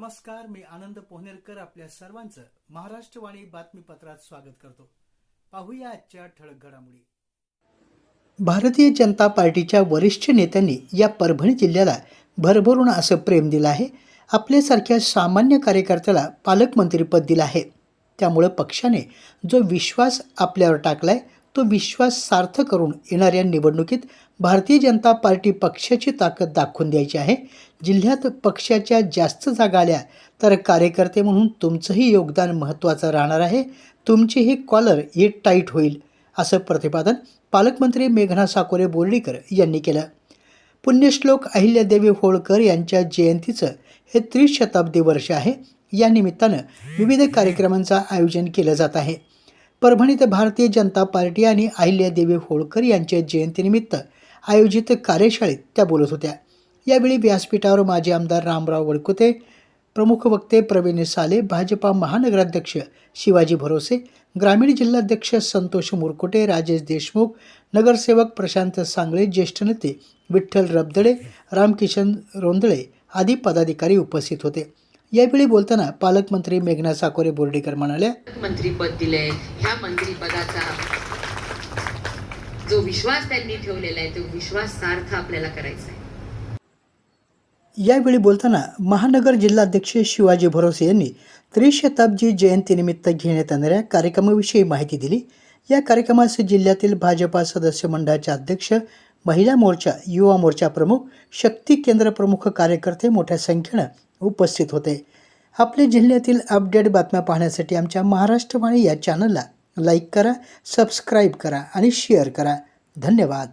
नमस्कार मी आनंद पोहनेरकर आपल्या सर्वांचं महाराष्ट्रवाणी बातमीपत्रात स्वागत करतो. पाहूया आजच्या ठळक घडामोडी. भारतीय जनता पार्टीच्या वरिष्ठ नेत्यांनी या परभणी जिल्ह्याला भरभरून असं प्रेम दिलं आहे. आपल्यासारख्या सामान्य कार्यकर्त्याला पालकमंत्रीपद दिलं आहे. त्यामुळं पक्षाने जो विश्वास आपल्यावर टाकलाय तो विश्वास सार्थ करून येणाऱ्या निवडणुकीत भारतीय जनता पार्टी पक्षाची ताकद दाखवून द्यायची आहे. जिल्ह्यात पक्षाच्या जास्त जागा आल्या तर कार्यकर्ते म्हणून तुमचंही योगदान महत्त्वाचं राहणार आहे. तुमची ही कॉलर ही टाईट होईल असं प्रतिपादन पालकमंत्री मेघना साकोरे बोर्डीकर यांनी केलं. पुण्यश्लोक अहिल्यादेवी होळकर यांच्या जयंतीचं हे त्रिशताब्दी वर्ष आहे. या निमित्तानं विविध कार्यक्रमांचं आयोजन केलं जात आहे. परभणीत भारतीय जनता पार्टी आणि अहिल्यादेवी होळकर यांच्या जयंतीनिमित्त आयोजित कार्यशाळेत त्या बोलत होत्या. यावेळी व्यासपीठावर माजी आमदार रामराव वडकुते प्रमुख वक्ते प्रवीण साले भाजपा महानगराध्यक्ष शिवाजी भरोसे ग्रामीण जिल्हाध्यक्ष संतोष मुरकुटे राजेश देशमुख नगरसेवक प्रशांत सांगळे ज्येष्ठ नेते विठ्ठल रबदडे रामकिशन रोंदळे आदी पदाधिकारी उपस्थित होते. यावेळी बोलताना पालकमंत्री मेघना साकोरे बोर्डीकर म्हणाल्या मंत्रीपद दिलंय ह्या मंत्रीपदाचा जो विश्वास त्यांनी ठेवलेला आहे तो विश्वास सार्थ आपल्याला करायचा आहे. यावेळी बोलताना महानगर जिल्हाध्यक्ष शिवाजी भरोसे यांनी त्रिशताब्दी जयंतीनिमित्त घेण्यात येणाऱ्या कार्यक्रमाविषयी माहिती दिली. या कार्यक्रमास जिल्ह्यातील भाजपा सदस्य मंडळाचे अध्यक्ष महिला मोर्चा युवा मोर्चा प्रमुख शक्ती केंद्र प्रमुख कार्यकर्ते मोठ्या संख्येनं उपस्थित होते. आपले जिल्ह्यातील अपडेट बातम्या पाहण्यासाठी आमच्या महाराष्ट्रवाणी या चॅनलला लाईक करा सबस्क्राईब करा आणि शेअर करा. धन्यवाद.